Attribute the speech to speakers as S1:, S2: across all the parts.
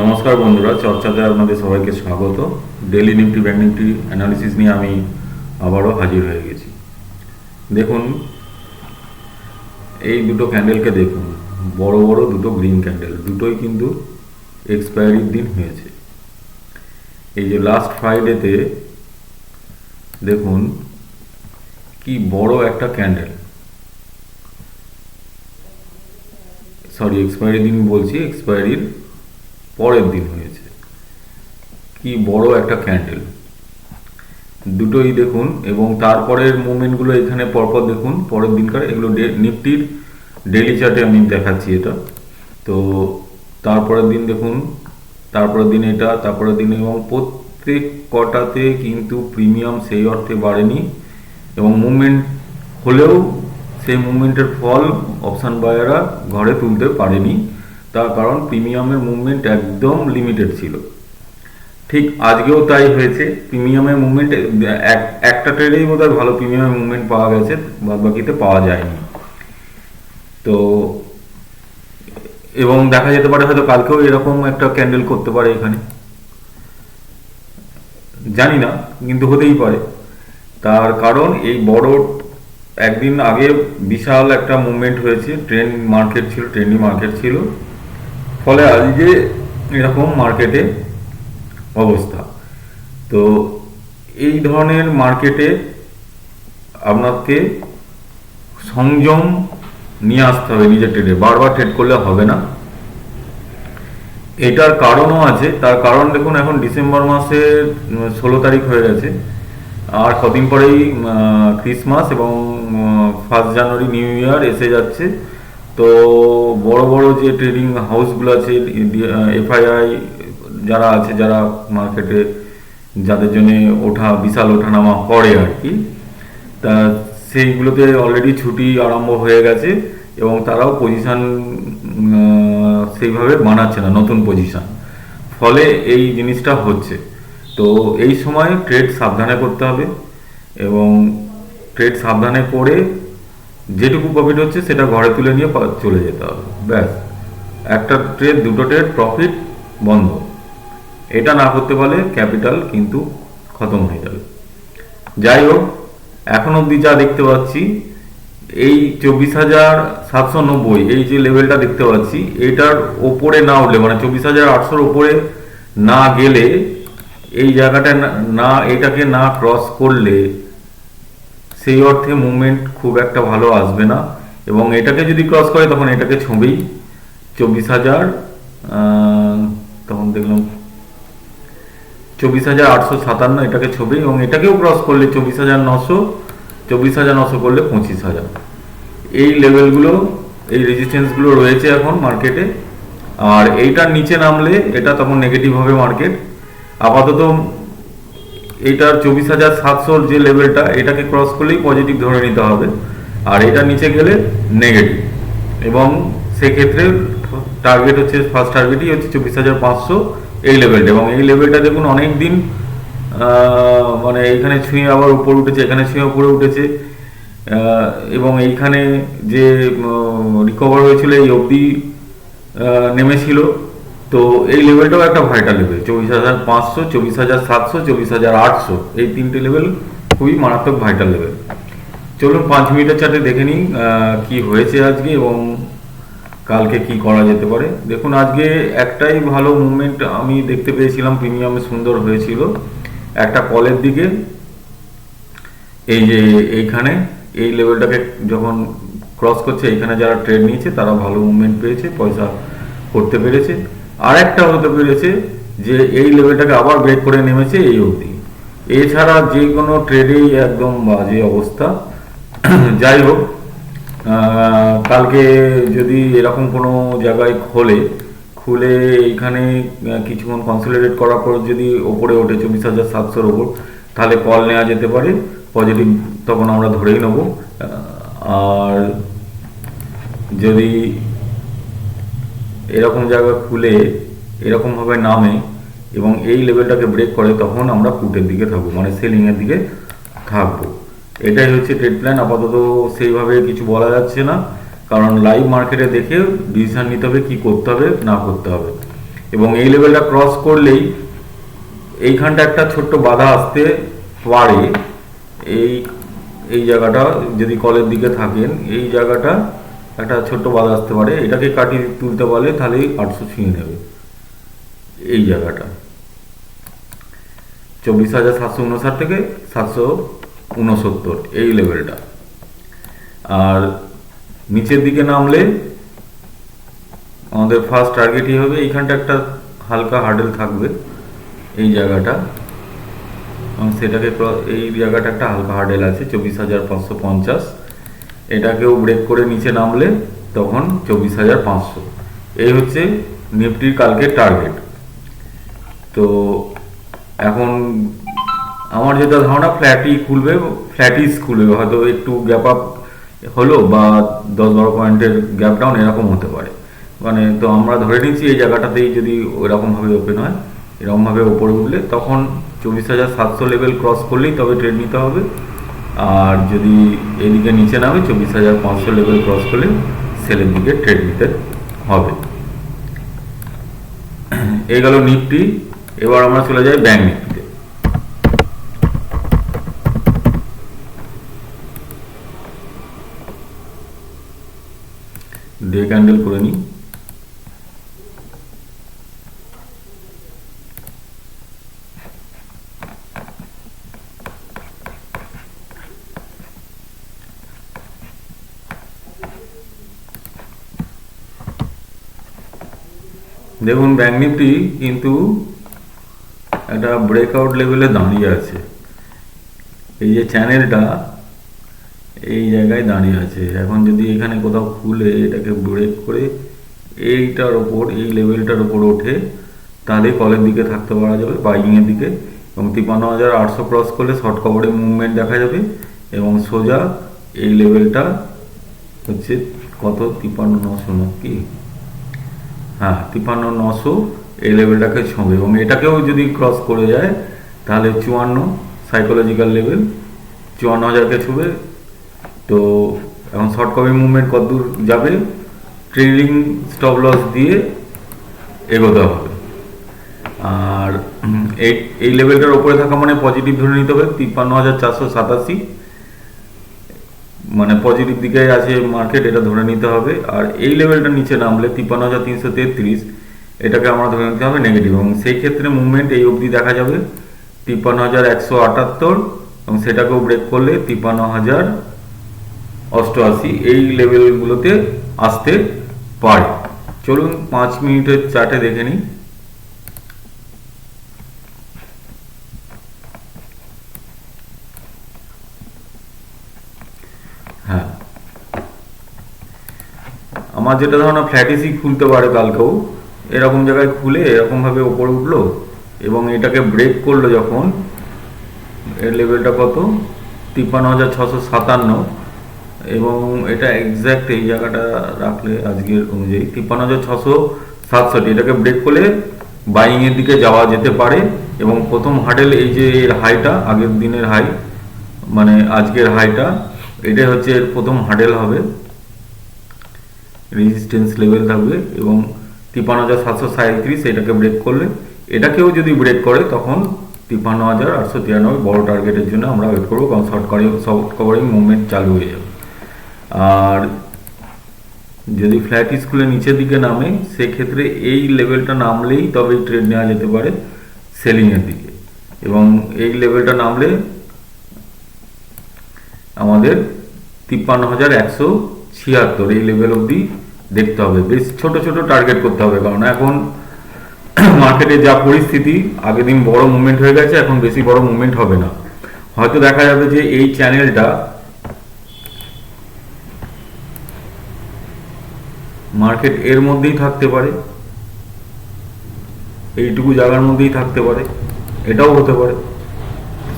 S1: নমস্কার বন্ধুরা চর্চাতে আপনাদের সবাইকে স্বাগত। Daily Nifty bank Nifty analysis নিয়ে আমি আবারও হাজির হয়ে গেছি। দেখুন, এই দুটো ক্যান্ডেলকে দেখুন, বড় বড় দুটো গ্রিন ক্যান্ডেল দুটোই কিন্তু এক্সপায়ারির দিন হয়েছে। এই যে লাস্ট ফ্রাইডেতে দেখুন, কি বড় একটা ক্যান্ডেল সরি এক্সপায়ারি দিন বলছি এক্সপায়ারির পরের দিন হয়েছে। কি বড় একটা ক্যান্ডেল দুটোই দেখুন এবং তারপরের মুভমেন্টগুলো এখানে পরপর দেখুন, পরের দিনকার এগুলো নিফটির ডেলি চার্টে আমি দেখাচ্ছি এটা। তো তারপরের দিন দেখুন, তারপরের দিন এটা, তারপরের দিন এবং প্রত্যেক কটাতে কিন্তু প্রিমিয়াম সেই অর্থে বাড়েনি এবং মুভমেন্ট হলেও সেই মুভমেন্টের ফল অপশান বায়াররা ঘরে তুলতে পারেনি। তার কারণ প্রিমিয়ামের মুভমেন্ট একদম লিমিটেড ছিল। ঠিক আজকেও তাই হয়েছে। প্রিমিয়ামের মুভমেন্ট একটা ট্রেডেই বোধহয় ভালো প্রিমিয়ামের মুভমেন্ট পাওয়া গেছে, বাদ বাকিতে পাওয়া যায়নি। তো এবং দেখা যেতে পারে হয়তো কালকেও এরকম একটা ক্যান্ডেল করতে পারে এখানে। জানি না, কিন্তু হতেই পারে। তার কারণ এই বড় একদিন আগে বিশাল একটা মুভমেন্ট হয়েছে ট্রেন মার্কেট ছিল ট্রেন্ডি মার্কেট ছিল। ফলে আজকে এরকম মার্কেটে অবস্থা। তো এই ধরনের মার্কেটে আপনাকে সংযম নিয়ে আসতে হবে নিজের ট্রেডে বারবার ট্রেড করলে হবে না। এটার কারণও আছে। তার কারণ দেখুন, এখন ডিসেম্বর মাসের ষোলো তারিখ হয়ে গেছে। আর কদিন পরেই ক্রিসমাস এবং ফার্স্ট জানুয়ারি নিউ ইয়ার এসে যাচ্ছে। তো বড় বড় যে ট্রেডিং হাউসগুলো আছে এফআইআই যারা আছে, যারা মার্কেটে যাদের জন্য ওঠা, বিশাল ওঠানামা করে আর কি, তা সেইগুলোতে অলরেডি ছুটি আরম্ভ হয়ে গেছে এবং তারাও পজিশান সেইভাবে বানাচ্ছে না, নতুন পজিশান ফলে এই জিনিসটা হচ্ছে। তো এই সময় ট্রেড সাবধানে করতে হবে এবং ট্রেড সাবধানে করে যেটুকু প্রফিট হচ্ছে সেটা ঘরে তুলে নিয়ে চলে যেতে হবে। ব্যাস। একটা ট্রেড দুটো ট্রেড প্রফিট বন্ধ। এটা না করতে পারলে ক্যাপিটাল কিন্তু খতম হয়ে যাবে। যাই হোক, এখন অবধি যা দেখতে পাচ্ছি, এই চব্বিশ হাজার সাতশো নব্বই, এই যে লেভেলটা দেখতে পাচ্ছি, এটার ওপরে না উঠলে মানে চব্বিশ হাজার আটশোর ওপরে না গেলে, এই জায়গাটা না এটাকে না ক্রস করলে সেই অর্থে মুভমেন্ট খুব একটা ভালো আসবে না। এবং এটাকে যদি ক্রস করে, তখন এটাকে ছবেই চব্বিশ হাজার তখন দেখলাম চব্বিশ হাজার আটশো সাতান্ন, এটাকে ছবি, এবং এটাকেও ক্রস করলে চব্বিশ হাজার নশো, চব্বিশ হাজার নশো করলে পঁচিশ হাজার। এই লেভেলগুলো এই রেজিস্ট্যান্সগুলো রয়েছে এখন মার্কেটে আর এইটার নিচে নামলে এটা তখন নেগেটিভ হবে মার্কেট আপাতত এইটার চব্বিশ হাজার সাতশোর যে লেভেলটা এটাকে ক্রস করলেই পজিটিভ ধরে নিতে হবে। আর এটার নিচে গেলে নেগেটিভ এবং সেক্ষেত্রে টার্গেট হচ্ছে ফার্স্ট টার্গেটই হচ্ছে চব্বিশ হাজার পাঁচশো এই লেভেলটা এবং এই লেভেলটা দেখুন অনেক দিন মানে এইখানে ছুঁয়ে আবার উপর উঠেছে, এখানে ছুঁয়ে উপরে উঠেছে। এবং এইখানে যে রিকভার হয়েছিল এই অবধি নেমেছিল। তো এই লেভেলটাও একটা ভাইটাল লেভেল চব্বিশ হাজার পাঁচশো, চব্বিশ হাজার সাতশো, চব্বিশ হাজার আটশো। এই তিনটে লেভেল খুবই মারাত্মক ভাইটাল লেভেল চলুন পাঁচ মিনিটের চার্টে দেখে নিই কি হয়েছে আজকে এবং কালকে কি করা যেতে পারে। দেখুন, আজকে একটাই ভালো মুভমেন্ট আমি দেখতে পেয়েছিলাম প্রিমিয়ামে সুন্দর হয়েছিল। একটা কলের দিকে, এই যে এইখানে, এই লেভেলটাকে যখন ক্রস করছে, এইখানে যারা ট্রেড নিয়েছে, তারা ভালো মুভমেন্ট পেয়েছে, পয়সা করতে পেরেছে। আর একটা হতে পেরেছে যে এই লেভেলটাকে আবার ব্রেক করে নেমেছে এই অবধি। এছাড়া যে কোনো ট্রেডেই একদম বাজে অবস্থা। যাই হোক কালকে যদি এরকম কোনো জায়গায় খোলে, খুলে এইখানে কিছুক্ষণ কনসোলিডেট করার পর যদি ওপরে ওঠে চব্বিশ হাজার সাতশোর ওপর, তাহলে কল নেওয়া যেতে পারে। পজিটিভ তখন আমরা ধরেই নেব। আর যদি এরকম জায়গা খুলে এরকমভাবে নামে এবং এই লেভেলটাকে ব্রেক করে, তখন আমরা পুটের দিকে থাকব মানে সেলিংয়ের দিকে থাকব। এটাই হচ্ছে ট্রেড প্ল্যান আপাতত সেইভাবে কিছু বলা যাচ্ছে না, কারণ লাইভ মার্কেটে দেখে ডিসিশন নিতে হবে কি করতে হবে, না করতে হবে। এবং এই লেভেলটা ক্রস করলেই এইখানটা একটা ছোট্ট বাধা আসতে পারে। এই এই জায়গাটা যদি কলের দিকে থাকেন, এই জায়গাটা একটা ছোট্ট বাধা আসতে পারে, এটাকে কাটিয়ে তুলতে পারলে তাহলেই আটশো ছুঁয়ে নেবে। এই জায়গাটা। চব্বিশ হাজার সাতশো উনষাট থেকে সাতশো উনসত্তর, এই লেভেলটা আর নিচের দিকে নামলে আমাদের ফার্স্ট টার্গেটই হবে, এইখানটা একটা হালকা হার্ডেল থাকবে, এই জায়গাটা। সেটাকে এই জায়গাটা একটা হালকা হার্ডেল আছে, চব্বিশ হাজার পাঁচশো পঞ্চাশ। এটাকেও ব্রেক করে নিচে নামলে তখন চব্বিশ হাজার পাঁচশো। এই হচ্ছে নিফটির কালকের টার্গেট তো এখন আমার যেটা ধারণা ফ্ল্যাটই খুলবে ফ্ল্যাটিস খুলবে। হয়তো একটু গ্যাপ আপ হলো বা দশ বারো পয়েন্টের গ্যাপ ডাউন এরকম হতে পারে। মানে তো আমরা ধরে নিচ্ছি এই জায়গাটাতেই যদি ওরকমভাবে ওপেন হয়, এরকমভাবে ওপরে উঠলে তখন চব্বিশ হাজার সাতশো লেভেল ক্রস করলেই তবে ট্রেড নিতে হবে। আর যদি এদিকে নিচে নামে চব্বিশ হাজার পাঁচশো লেভেল ক্রস করলে সেলের দিকে ট্রেড নিতে হবে। এই গেল নিফটি, এবার আমরা চলে যাই ব্যাংক নিফটিতে। ডে ক্যান্ডেল করে নিই। দেখুন ব্যাংক নিফটি কিন্তু একটা ব্রেকআউট লেভেলে দাঁড়িয়ে আছে। এই যে চ্যানেলটা এই জায়গায় দাঁড়িয়ে আছে। এখন যদি এখানে কোথাও খুলে এটাকে ব্রেক করে এইটার ওপর, এই লেভেলটার ওপর ওঠে তাহলে কলের দিকে থাকতে পারা যাবে বাইকিংয়ের দিকে। এবং তিপ্পান্ন হাজার আটশো ক্রস করলে শর্ট কভারে মুভমেন্ট দেখা যাবে এবং সোজা এই লেভেলটা হচ্ছে কত? তিপ্পান্ন নশো নাকি? হ্যাঁ তিপ্পান্ন, নশো, এই লেভেলটাকে ছোঁবে এবং এটাকেও যদি ক্রস করে যায়, তাহলে চুয়ান্ন সাইকোলজিক্যাল লেভেল চুয়ান্ন হাজারকে ছুবে। তো এখন শর্ট কপি মুভমেন্ট কতদূর যাবে? ট্রেলিং স্টপ লস দিয়ে এগোতে হবে। আর এই এই লেভেলটার উপরে থাকা মানে পজিটিভ ধরে নিতে হবে, তিপ্পান্ন হাজার চারশো সাতাশি। মানে পজিটিভ দিকে আছে মার্কেট এটা ধরে নিতে হবে। আর এই লেভেলটা নিচে নামলে তিপ্পান্ন হাজার তিনশো তেত্রিশ, এটাকে আমরা ধরে নিতে হবে নেগেটিভ এবং সেই ক্ষেত্রে মুভমেন্ট এই অবধি দেখা যাবে। তিপ্পান্ন হাজার একশো আটাত্তর, এবং সেটাকেও ব্রেক করলে তিপ্পান্ন হাজার অষ্টআশি। এই লেভেলগুলোতে আসতে পারে। চলুন পাঁচ মিনিটের চার্টে দেখে নিই হ্যাঁ আমার যেটা ধারণা ফ্ল্যাটিসই খুলতে পারে কালকেও। এরকম জায়গায় খুলে এরকম ভাবে ওপরে উঠল এবং এটাকে ব্রেক করল যখন, এর লেভেলটা কত? তিপ্পান্ন হাজার ছশো সাতান্ন। এবং এটা এক্স্যাক্ট এই জায়গাটা রাখলে আজকের অনুযায়ী তিপ্পান্ন হাজার ছশো সাতষট্টি। এটাকে ব্রেক করলে বাইংয়ের দিকে যাওয়া যেতে পারে এবং প্রথম হাডেল এই যে এর হাইটা আগের দিনের হাই মানে আজকের হাইটা এটাই হচ্ছে এর প্রথম হাডেল হবে। রেজিস্ট্যান্স লেভেল থাকবে এবং তিপ্পান্ন হাজার সাতশো সাঁত্রিশ এটাকে ব্রেক করলে, এটাকেও যদি ব্রেক করে, তখন তিপ্পান্ন হাজার আটশো তিরানব্বই বড় টার্গেটের জন্য আমরা ওয়েট করব, কারণ short covering short covering movement চালু হয়ে যাবে। আর যদি ফ্ল্যাট স্কুলে নিচের দিকে নামে, সেক্ষেত্রে এই লেভেলটা নামলেই তবে ট্রেড নেওয়া যেতে পারে সেলিংয়ের দিকে। এবং এই লেভেলটা নামলে আমাদের তিপ্পান্ন হাজার একশো ছিয়াত্তর, এই লেভেল অবধি দেখতে হবে। বেশ ছোট ছোট টার্গেট করতে হবে, কারণ এখন মার্কেটে যা পরিস্থিতি, আগের দিন বড় মুভমেন্ট হয়ে গেছে, এখন বেশি বড় মুভমেন্ট হবে না। হয়তো দেখা যাবে যে এই চ্যানেলটা মার্কেট এর মধ্যেই থাকতে পারে, এইটুকু জায়গার মধ্যেই থাকতে পারে, এটাও হতে পারে।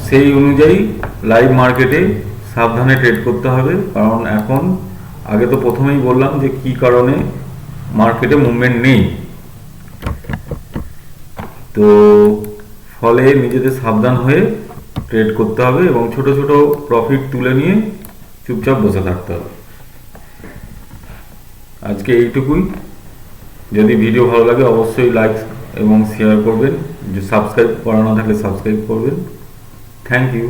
S1: সেই অনুযায়ী লাইভ মার্কেটে সাবধানে ট্রেড করতে হবে, কারণ এখন আগে তো প্রথমেই বললাম যে কি কারণে মার্কেটে মুভমেন্ট নেই। তো ফলে নিজেদের সাবধান হয়ে ট্রেড করতে হবে এবং ছোট ছোট প্রফিট তুলে নিয়ে চুপচাপ বসে থাকতে হবে। আজকে এইটুকুই। যদি ভিডিও ভালো লাগে অবশ্যই লাইক এবং শেয়ার করবেন। সাবস্ক্রাইব করা না থাকলে সাবস্ক্রাইব করবেন। Thank you